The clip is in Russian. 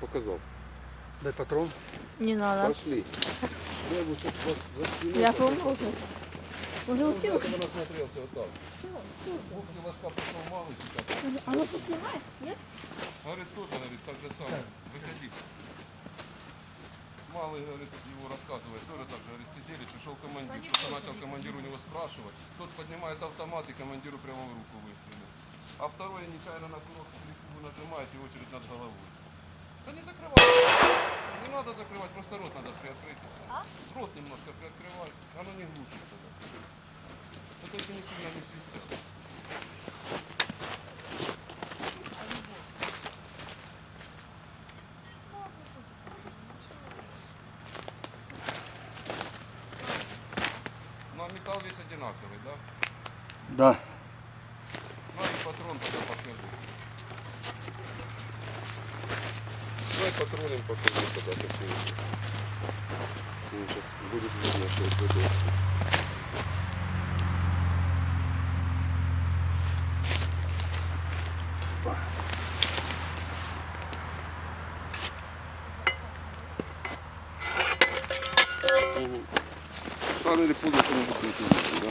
показал. Дай патрон. Не надо. Пошли. Я бы сейчас вас засниму. Я помогу. Може Ну, утюг? знаете, он осмотрелся вот так. Ох, ты ложка пошел малый сейчас. А ну поснимай, нет? Говорит, тоже, говорит, так же самое. Выходи. Малый, говорит, его рассказывает, тоже так, говорит, сидели, пришел командир, кто-то начал командир у него спрашивать. Тот поднимает автомат и командиру прямо в руку выстрелил. А второй нечаянно на курок нажимает и очередь над головой. Да не закрывай. Не надо закрывать, просто рот надо приоткрыть. всё. Рот немножко приоткрывай, оно не глушит тогда. Но только не сильно не свистят. Ну а металл весь одинаковый, да? Да. Ну и патрон тогда покажи. Давай патроном покажи тогда какие. Сейчас будет видно, что это будет. Мгм. Старый или пуля, что-нибудь не да?